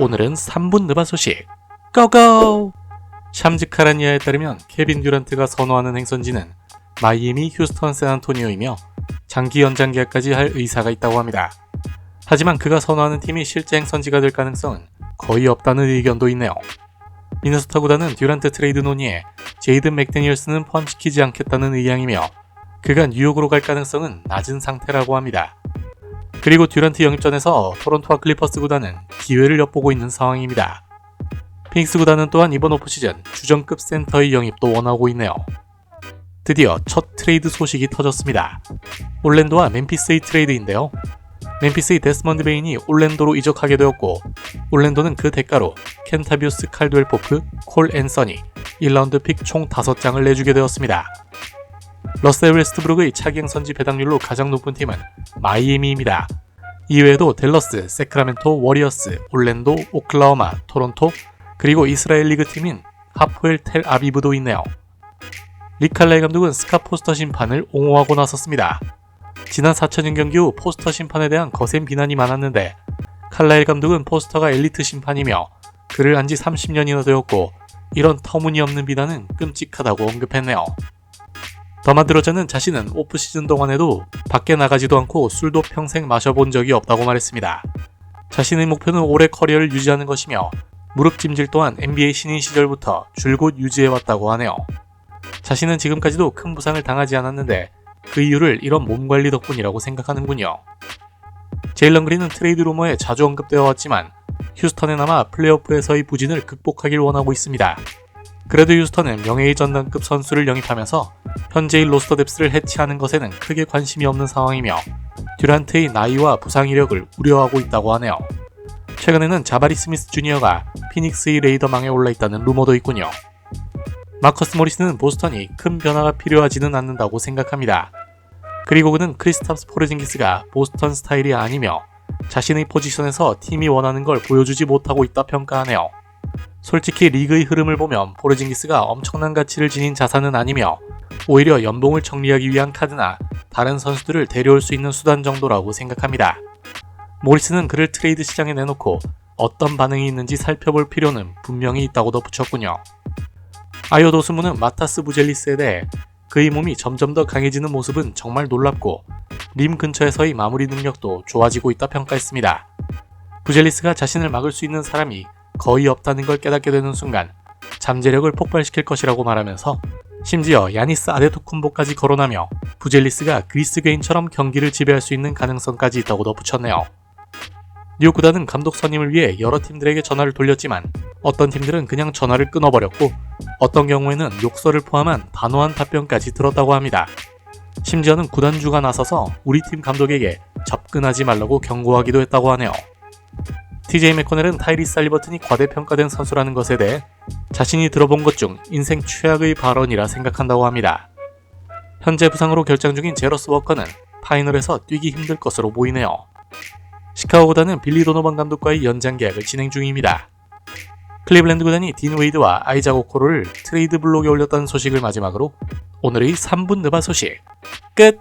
오늘은 3분 느바 소식. 고고! 샴즈 카라니아에 따르면 케빈 듀란트가 선호하는 행선지는 마이애미, 휴스턴, 샌안토니오이며 장기 연장 계약까지 할 의사가 있다고 합니다. 하지만 그가 선호하는 팀이 실제 행선지가 될 가능성은 거의 없다는 의견도 있네요. 미네소타 구단은 듀란트 트레이드 논의에 제이든 맥데니얼스는 포함시키지 않겠다는 의향이며 그가 뉴욕으로 갈 가능성은 낮은 상태라고 합니다. 그리고 듀란트 영입전에서 토론토와 클리퍼스 구단은 기회를 엿보고 있는 상황입니다. 피닉스 구단은 또한 이번 오프시즌 주전급 센터의 영입도 원하고 있네요. 드디어 첫 트레이드 소식이 터졌습니다. 올랜도와 멤피스의 트레이드인데요. 멤피스의 데스먼드 베인이 올랜도로 이적하게 되었고 올랜도는 그 대가로 켄타비우스 칼드웰 포크, 콜 앤서니, 1라운드 픽 총 5장을 내주게 되었습니다. 러셀 웨스트브룩의 차기 행 선지 배당률로 가장 높은 팀은 마이애미입니다. 이외에도 델러스, 세크라멘토, 워리어스, 올랜도, 오클라호마, 토론토, 그리고 이스라엘 리그 팀인 하포엘 텔 아비브도 있네요. 리칼라이 감독은 스카 포스터 심판을 옹호하고 나섰습니다. 지난 4차전 경기 후 포스터 심판에 대한 거센 비난이 많았는데 칼라일 감독은 포스터가 엘리트 심판이며 그를 안지 30년이나 되었고 이런 터무니없는 비난은 끔찍하다고 언급했네요. 더 만들어자는 자신은 오프 시즌 동안에도 밖에 나가지도 않고 술도 평생 마셔본 적이 없다고 말했습니다. 자신의 목표는 오래 커리어를 유지하는 것이며 무릎 찜질 또한 NBA 신인 시절부터 줄곧 유지해왔다고 하네요. 자신은 지금까지도 큰 부상을 당하지 않았는데 그 이유를 이런 몸 관리 덕분이라고 생각하는군요. 제일런 그린은 트레이드 루머에 자주 언급되어 왔지만 휴스턴에 남아 플레이오프에서의 부진을 극복하길 원하고 있습니다. 그래도 휴스턴은 명예의 전당급 선수를 영입하면서 현재의 로스터 뎁스를 해치하는 것에는 크게 관심이 없는 상황이며 듀란트의 나이와 부상 이력을 우려하고 있다고 하네요. 최근에는 자바리 스미스 주니어가 피닉스의 레이더망에 올라있다는 루머도 있군요. 마커스 모리스는 보스턴이 큰 변화가 필요하지는 않는다고 생각합니다. 그리고 그는 크리스탑스 포르징기스가 보스턴 스타일이 아니며 자신의 포지션에서 팀이 원하는 걸 보여주지 못하고 있다 평가하네요. 솔직히 리그의 흐름을 보면 포르징기스가 엄청난 가치를 지닌 자산은 아니며 오히려 연봉을 정리하기 위한 카드나 다른 선수들을 데려올 수 있는 수단 정도라고 생각합니다. 모리스는 그를 트레이드 시장에 내놓고 어떤 반응이 있는지 살펴볼 필요는 분명히 있다고 덧붙였군요. 아이오 도 스무는 마타스 부젤리스에 대해 그의 몸이 점점 더 강해지는 모습은 정말 놀랍고 림 근처에서의 마무리 능력도 좋아지고 있다 평가했습니다. 부젤리스가 자신을 막을 수 있는 사람이 거의 없다는 걸 깨닫게 되는 순간 잠재력을 폭발시킬 것이라고 말하면서 심지어 야니스 아데토쿤보까지 거론하며 부젤리스가 그리스 개인처럼 경기를 지배할 수 있는 가능성까지 있다고 덧붙였네요. 뉴욕 구단은 감독 선임을 위해 여러 팀들에게 전화를 돌렸지만 어떤 팀들은 그냥 전화를 끊어버렸고 어떤 경우에는 욕설을 포함한 단호한 답변까지 들었다고 합니다. 심지어는 구단주가 나서서 우리 팀 감독에게 접근하지 말라고 경고하기도 했다고 하네요. TJ 맥코넬은 타이리스 살리버튼이 과대평가된 선수라는 것에 대해 자신이 들어본 것 중 인생 최악의 발언이라 생각한다고 합니다. 현재 부상으로 결장 중인 제러스 워커는 파이널에서 뛰기 힘들 것으로 보이네요. 시카고 구단은 빌리 도노반 감독과의 연장 계약을 진행 중입니다. 클리블랜드 구단이 딘 웨이드와 아이작 오코를 트레이드 블록에 올렸다는 소식을 마지막으로 오늘의 3분 느바 소식 끝!